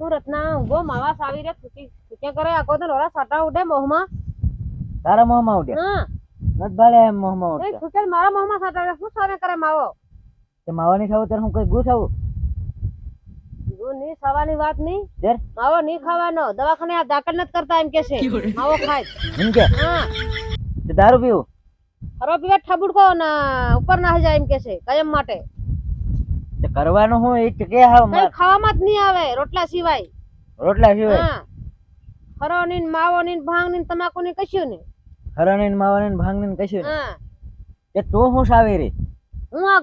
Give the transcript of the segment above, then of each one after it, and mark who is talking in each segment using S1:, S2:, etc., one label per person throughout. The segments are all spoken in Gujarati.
S1: હું રત્ના ઊભો માવાસ આવી રે થૂકી થૂક્યા કરે આખો તો લોરા સાટા ઉડે મોહમાં.
S2: તારા મોહમાં ઉડ્યા
S1: હા.
S2: નત ભાડે એમ મોહમાં
S1: એ
S2: ઉડતા.
S1: મારા મોહમાં સાટા ઉડે. શું સામે કરે માવો?
S2: તે માવાની ખાવું ત્યારે હું કઈ ગુસ આવું?
S1: જો ની ખાવાની વાત નહીં.
S2: જર
S1: માવો નહીં ખાવાનો. દવાખાને આ દાખલ નથી કરતા એમ કે છે. માવો ખાય.
S2: એમ કે?
S1: હા.
S2: તે દારૂ પીવું?
S1: હરો પીવે ઠબુડકો ના ઉપર ના જાય એમ કે છે કાયમ માટે.
S2: કરવાનું હું એ કે હા
S1: કઈ ખાવામાં જ નહીં આવે રોટલા સિવાય.
S2: રોટલા સિવાય?
S1: હરો ની માવો ની ભાંગની તમાકુ ની કશું નહીં.
S2: હરાણી ને માવાની ને ભાંગની ને કશું નહીં.
S1: હા.
S2: તે હું સાવી રે
S1: હું આ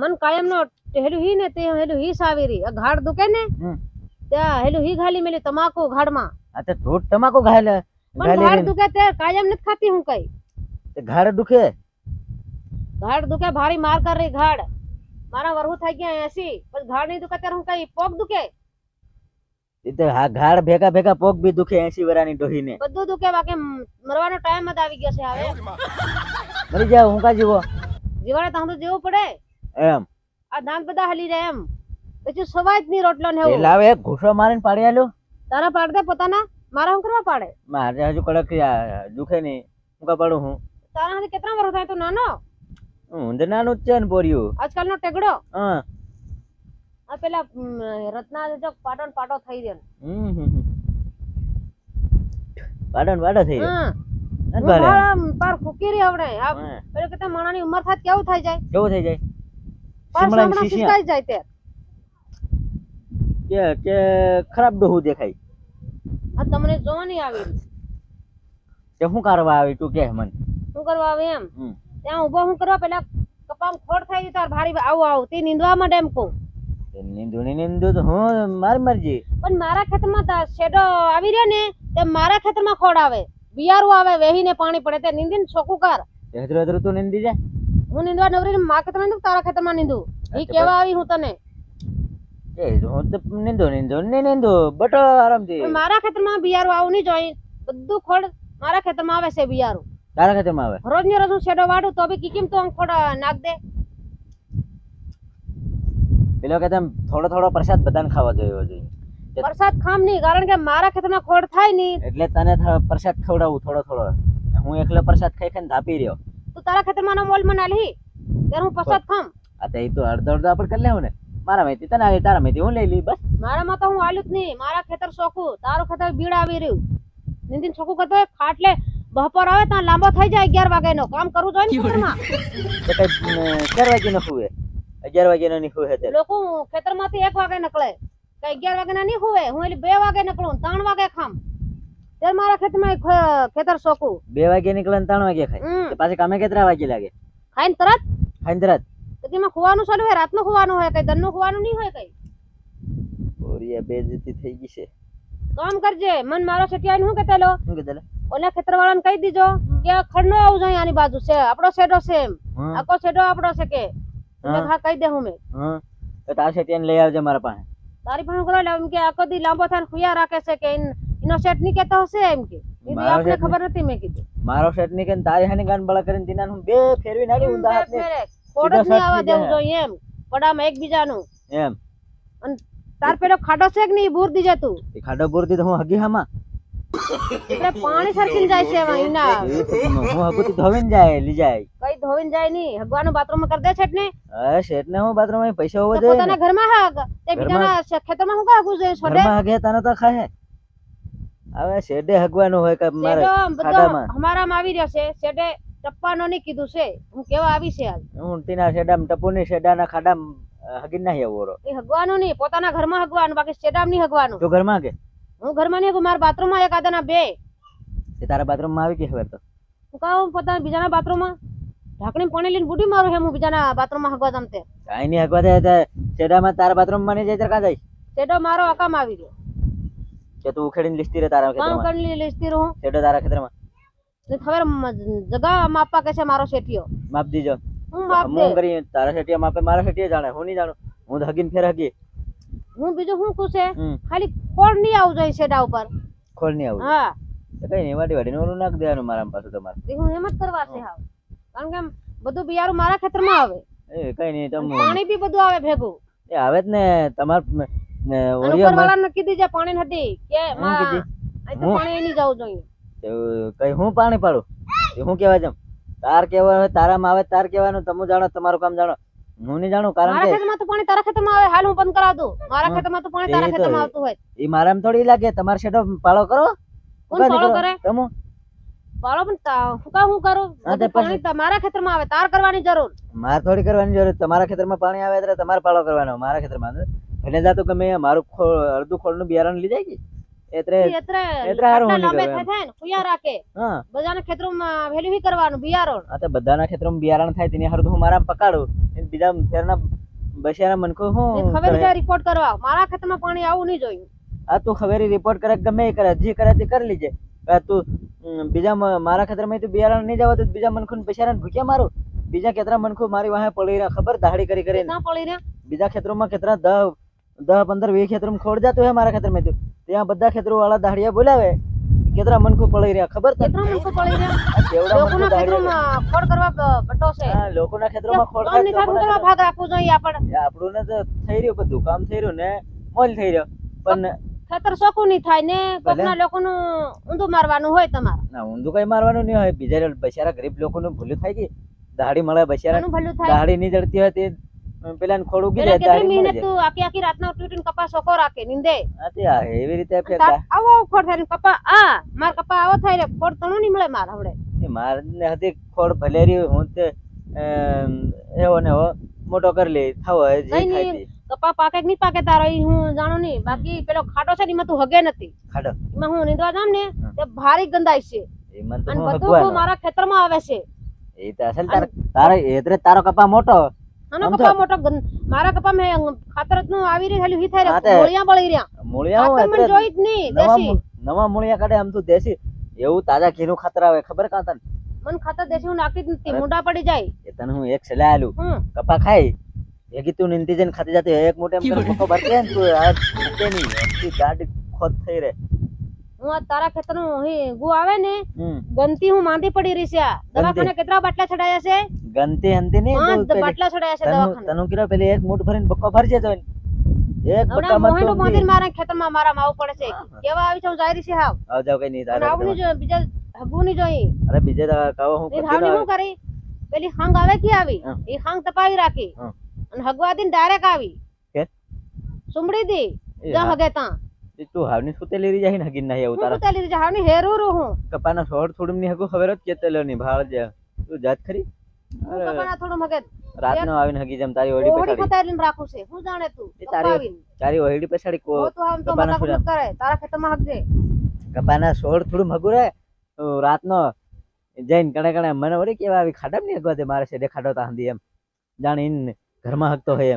S1: મન કાયમ નો હેલું હી ને તે હેલું હી સાવીરી. આ ઘાડ દુખે ને. ત્યાં હેલું હી ઘાલી મેલી તમાકુ ઘાડમાં.
S2: આ તે ધૂટ તમાકુ ઘાલે
S1: પણ ઘાડ. દુખે તે કાયમ નથી ખાતી હું કઈ.
S2: ઘાડ દુખે?
S1: ઘાડ દુખે ભારી માર કર રહી ઘાડ. મારા વરહુ થઈ ગયા એસી. પછી ઘાડ નહીં દુખે ત્યારે હું કઈ પોગ દુખે?
S2: ઘાડ ભેગા ભેગા પોગ બી દુખે એસી વરાની ડોહીને.
S1: બધું દુખે બાકી મરવાનો ટાઈમ જ આવી ગયો છે હવે.
S2: મરી જાવ હું કા જીવો?
S1: જીવાડે તો હમણાં જેવું પડે.
S2: એમ.
S1: આ દાંત બધા હલી રહે એમ. પછી સવાય જ નહીં રોટલો ને એવું.
S2: લાવે એક ઘૂસો મારીને પાડી આલ્યો?
S1: તારા પાડ દે પોતાના? મારા હું કરવા પાડે?
S2: મારે હજુ કડક દુખે નહીં. હું કા પાડું હું?
S1: તારા હાથે કેટલા વર્ષ થાય? તો નાનો?
S2: ઊંધ નાનું જ છે ને બોર્યું.
S1: આજકાલનો ટેગડો?
S2: હા.
S1: આ પેલા રત્ના જો પાટણ પાટો થઈ
S2: ગયો
S1: હા. હું પાર આ
S2: હા.
S1: માણાની ઉંમર થાય કેવું થઈ જાય?
S2: કેવું થઈ જાય?
S1: પાર સામણા
S2: શીશિયા.
S1: જાય તે.
S2: કે કે ખરાબ ડોહું દેખાય.
S1: આ તમને જોવાની આવી.
S2: કે શું કરવા આવી તું કે મને?
S1: શું કરવા આવે એમ. ત્યાં ઊભો હું કરવા પેલા કપામ ખોડ થઈ ગઈ તાર ભારી આવું આવું. તે નીંદવા માટે એમ કહું.
S2: તે નીંદુ તો હું મારી મરજી.
S1: પણ મારા ખેતરમાં તા શેડો આવી રહ્યો ને તે મારા ખેતરમાં ખોડ આવે. બિયારું આવે વેહીને પાણી પડે. તે નીંદીને છોકું કર.
S2: હેતરું હેતરું તું નીંદી જા.
S1: હું નીંદવા નવરી મા ખેતરમાં નીંદું તારા ખેતરમાં નીંદું? એ કેવા આવી હું તને?
S2: એ હું તો નીંદો નીંદો નહીં નીંદો. બટો આરામથી.
S1: મારા ખેતરમાં બિયારું આવું નહીં જોઈ બધું ખોડ મારા ખેતરમાં આવે છે બિયારું.
S2: તારા ખેતરમાં આવે?
S1: રોજ ને રોજ હું શેડો વાડું તો બી કીકીમ તો આમ ખોડ નાખ દે.
S2: પેલો કે તેમ થોડો થોડો પ્રસાદ બધાને ખાવા જોયો જોઈએ.
S1: પ્રસાદ ખામ નહીં કારણ કે મારા ખેતરમાં ખોડ થાય નહીં.
S2: એટલે તને પ્રસાદ ખવડાવું થોડો થોડો. હું એકલો પ્રસાદ ખાઈ ખાઈને ધાપી રહ્યો.
S1: તું તારા ખેતરમાં મોલમાં નાલી ત્યારે હું પ્રસાદ ખામ.
S2: આ તો તો અડધો અડધો આપણે કરી લેવું ને. મારા માહિતી તને આવી તારા માહિતી હું લઈ લઈ બસ.
S1: મારામાં તો હું આલ્યું જ નહીં. મારા ખેતર શોખું તારું ખેતર બીડ આવી રહ્યું. નિંદિન શોખું કરતો ખાટલે બપોર આવે ત્યાં લાંબો થઈ જાય અગિયાર વાગે નો કામ કરવું જોઈએ ને ખેતરમાં?
S2: ચાર વાગે નો હુવે. અગિયાર વાગે નો નહીં હુવે તે
S1: લોકો ખેતરમાંથી એક વાગે નીકળે. કે અગિયાર વાગે ના નહીં હુવે. હું એટલે બે વાગે નીકળું ત્રણ વાગે ખામ. ત્યારે મારા ખેતરમાં ખેતર સોકું.
S2: બે વાગે નીકળે ત્રણ વાગે ખાય. પાછી કામે કેટલા વાગે લાગે?
S1: ખાઈને તરત?
S2: ખાઈને તરત.
S1: તેમાં ખુવાનું ચાલુ હોય રાતનું ખુવાનું હોય કઈ દનનું ખુવાનું નહીં હોય કઈ?
S2: ઓરિયા બેજતી થઈ ગઈ છે.
S1: કામ કરજે. મન મારો સટિયાઈને હું કેતેલો લો?
S2: શું કીધું
S1: ખેતરવાળાને કહી દીજો કે ખડનો આવું જોઈએ આની બાજુ છે. આપણો શેડો છે એમ. આખો શેડો આપણો છે કે.
S2: હા.
S1: કહી દે હું મેં.
S2: તો તાર શેટિયન લઈ આવજે મારા પાસે.
S1: તારી પાસે કરો એમ કે આખો દી લાંબો થાય ને ખુયા રાખે છે કે ઇનો શેટની કેતો હશે એમ કે. આપણે ખબર નથી મેં કીધું.
S2: મારો શેટની કે તારી હાની ગાન બળા કરીને દિનાન હું બે ફેરવી નાડી ઉંદા હાથ ને
S1: જ આવવા
S2: થઈ
S1: દેવું જોઈએ એમ. પડામાં એકબીજાનું.
S2: એમ.
S1: અને તાર પેલો ખાડો છે કે નહીં? બૂર દીજે તું.
S2: એ ખાડો બૂર દીધો હું હગી હામાં.
S1: એટલે પાણી સરકીને જાય છે
S2: તો હું હગુતી ધોવીને જાય લઈ જાય.
S1: કઈ ધોવીને જાય નહીં. હગવાનું બાથરૂમમાં કર દે છે એટલે
S2: અરે શેઠ ને હું બાથરૂમમાં પૈસા હોવા
S1: તો
S2: જોઈએ
S1: પોતાના ઘરમાં હાગ. તે બીજાના ખેતરમાં હું કા હગવું જોઈએ છોડે.
S2: માં હગે તને તો ખાય હવે શેડે હગવાનું હોય કે મારે ખાડામાં.
S1: અમારા માં આવી રહ્યો છે. શેડે ટપ્પાનો નહીં કીધું છે. હું કેવા આવી છે આજ
S2: હું તીના શેડામ ટપુની શેડાના ખાડામ હગી નાહી આવો
S1: એ હગવાનું નહીં. પોતાના ઘરમાં હગવાનું બાકી શેડામ નહીં હગવાનું.
S2: ઘર ઘરમાં કે
S1: હું ઘરમાં નહીં મારા બાથરૂમમાં એક આદાના બે.
S2: તે તારા બાથરૂમમાં આવી ગઈ હવે તો.
S1: હું કહું પોતાના બીજાના બાથરૂમમાં? ઢાંકણી પાણી લઈને બુટી મારું હે હું બીજાના બાથરૂમમાં હગવા જમતે
S2: કાંઈ નહીં હગવા દે શેડામાં તારા બાથરૂમમાં નહીં જાય ત્યારે કાં જાય?
S1: શેડો મારો અકામ આવી ગયો.
S2: કે તું ઉખેડીને લિસ્તી રહે તારા
S1: કામ
S2: ખેતરમાં?
S1: કરી લિસ્તી રહું?
S2: શેડો તારા ખેતરમાં.
S1: ને ખબર જગા માપા કે છે મારો શેઠિયો?
S2: માપ દીજો.
S1: હું માપ
S2: હું
S1: દે.
S2: કરી તારા શેઠિયા માપે મારા શેઠિયા જાણે હું નહીં જાણું. હું તો ફેર હગી
S1: હું બીજું શું કહું છે? ખાલી ખોળ નહીં આવું જોઈએ શેડા ઉપર.
S2: ખોળ નહીં આવું
S1: હા.
S2: કઈ નહીં વાટી વાટીને ઓલું નાખ દેવાનું મારા પાછું તમારે.
S1: હું એમ જ કરવા છે હાવ. કારણ કે બધું બિયારું મારા ખેતરમાં આવે.
S2: એ કઈ નહીં તમે
S1: પાણી બી બધું આવે ભેગું.
S2: એ આવે જ ને તમાર ઓળિયો મન-
S1: કીધી જે પાણી નથી કે માં
S2: કીધી?
S1: તો પાણી નહીં જવું જોઈએ.
S2: કઈ હું પાણી પાડું? એ હું કેવા જમ તાર કેવા હોય તારામાં આવે તાર કેવાનું તમે જાણો તમારું કામ જાણો. હું નહીં જાણું કારણ
S1: મારા
S2: કે
S1: ખેતરમાં તો પાણી તારા ખેતરમાં આવે હાલ હું બંધ કરાવ દઉં મારા ખેતરમાં તો પાણી તારા ખેતરમાં આવતું હોય.
S2: એ મારામાં થોડી લાગે તમારે શેઠો પાળો કરો?
S1: કોણ પાળો
S2: કરે? તમો.
S1: પાળો પણ તા- હું કરું? પાણી તમારા ખેતરમાં આવે તાર કરવાની જરૂર.
S2: મારે થોડી કરવાની જરૂર તમારા ખેતરમાં પાણી આવે એટલે તમારે પાળો કરવાનો મારા ખેતરમાં. ભલે જાતો ગમે મારું અડધું ખોળનું બિયારણ લઈ જાય કે? એટલે
S1: એટલે
S2: એટલે હારું
S1: આટલા
S2: હું નહીં
S1: લાંબે
S2: કરું એમ.
S1: થાય થાય ને ખુયા રાખે.
S2: હા.
S1: બધાના ખેતરોમાં વેલી વી કરવાનું બિયારણ.
S2: આ તો બધાના ખેતરમાં બિયારણ થાય તેની હારું તો હું મારા પકાડું. બીજા ફેરના બસિયાના મનકો હું
S1: ખબર છે રિપોર્ટ કરવા. મારા ખેતરમાં પાણી આવું નહીં જોયું.
S2: આ તું ખબેરી રિપોર્ટ કરે ગમે કરે જે કરે તે કરી લીજે. તું બીજા મારા ખેતરમાં તું બિયારણ નહીં જાવ તો બીજા મનખું બિચારાને ભૂખ્યા મારું. બીજા ખેતરા મનખું મારી વાહે પડી રહ્યા ખબર? દાહડી કરી
S1: રહ્યા.
S2: બીજા ખેતરોમાં ખેતરા દહ દહ પંદર વીસ ખેતરમાં ખોડ જતું હે મારા ખેતરમાં તું. ત્યાં બધા ખેતરો વાળા દાહડિયા બોલાવે કેતરા મનખો પડી રહ્યા ખબર તને?
S1: કેટલા મનખો પડી રહ્યા?
S2: કેવડા મનખો
S1: દાડિયા ખોડ કરવા બટો છે.
S2: હા લોકોના ખેતરોમાં ખોડ
S1: કરવા ભાગ રાખવું જોઈએ આપણે?
S2: આપણું ને તો થઈ રહ્યું બધું કામ થઈ રહ્યું ને મોલ થઈ રહ્યો. પણ
S1: ખેતર ચોખ્ખું નહીં થાય ને કોકના લોકોનું ઊંધું મારવાનું હોય તમારે.
S2: ના ઊંધું કઈ મારવાનું નહીં હોય. બીજા બચારા ગરીબ લોકોનું ભૂલું થાય કે દાડી મળે બચારા. દાડી નહીં જડતી હોય તે પેલા ખોડું દાહડી મળી
S1: મહેનત તું આખી આખી રાતના ઉઠી ઉઠીને કપા સોકો રાખે નીંદે.
S2: આતે આ એવી રીતે
S1: તાર આવો ખોડ થાય કપા આ માર કપા આવો થાય રે ખોડ તણું નહીં મળે માર હવડે.
S2: એ માર ને હતી ખોડ ભલેરી હું તે એવો ને મોટો કરી લે થાવ જે. તે.
S1: કપા પાકે કે નહીં પાકે તારો હું જાણો નહીં. બાકી પેલો ખાડો છે ને એમાં તું હગે નથી.
S2: ખાડો
S1: એમાં હું નીંદવા જામ ને. તે ભારી ગંદાય છે. અને બધું મારા ખેતરમાં આવે છે.
S2: એ તો અસલ તાર તારો એતરે તારો કપા મોટો.
S1: આનો કપા મોટો મારા કપા મે ખાતરનું આવી રહી હેલું હી થાય
S2: હા
S1: રે બળી રહ્યા.
S2: મૂળિયા
S1: હોય મને જોઈ જ નહીં
S2: નવા
S1: દેશી.
S2: નવા મૂળિયા કાઢે આમ તો દેશી. એવું તાજા ઘીનું ખાતર આવે ખબર કા તને?
S1: મન ખાતર દેશી હું નાખી જ નથી
S2: અરે.
S1: પડી જાય.
S2: એ તને હું એક સલાહ આલું કપા ખાઈ એકી તું જઈને ખાતી જતી એક મોટે એમ મોકો ભરતી ને તું આ મૂકે નહીં આખી ગાડી ખોદ થઈ રહે.
S1: હું આ તારા ખેતરનું ગુ આવે ને ગંતી હું માંદી પડી રહી છે. દવાખાને કેટલા બાટલા છડાયા છે?
S2: ગંતી હંતી નહીં
S1: પાંચ બાટલા ચડાયા છે દવાખાને.
S2: તનું કીધું પેલી એક મૂઠ ભરીને બક્કો ભરજે તો એક બક્કા
S1: મત
S2: તો
S1: બાંધીને મારા ખેતરમાં મારા માવ પડે છે. કેવા આવી છે હું જાયરી છે હાવ.
S2: આવ જાવ કઈ નહીં તારે
S1: આવું નહીં જોઈએ બીજા હગુ ની જોઈ
S2: અરે બીજે કહો હું
S1: કરી
S2: કરતી
S1: હું
S2: રહું.
S1: કરી? પેલી હંગ આવે કે આવી. એ હંગ તપાવી રાખી. અને હગવા દી ડાયરેક્ટ આવી.
S2: કે?
S1: સુમડી દી. જા હગે તા
S2: તું હાવની સુતે લેરી જાહી નગીન નહીં આવું તારા.
S1: સુતે લેરી હાવની હેરું રૂ હું.
S2: કપાના સોળ થોડું ની હગો ખબર જ કેતેલો ની ભાળ જા. તું જાત ખરી?
S1: થોડું મગે
S2: રાતનો આવીને હગી જેમ તારી ઓડી પછાડી.
S1: ખતારીને રાખું છે. હું જાણે તું?
S2: તારી-. તારી ઓહડી પછાડી કો
S1: તું આમ તો
S2: કપાના
S1: માથાકૂટ કરે. તારા ખેતરમાં હગજે.
S2: કપાના સોળ થોડું હગું રહે. રાતનો જઈને કણે કણે મને વળી કેવા આવી ખાડા હગવા મારે છે દેખાડો તા હંધી એમ. જાણે ઘરમાં હકતો હોય એમ.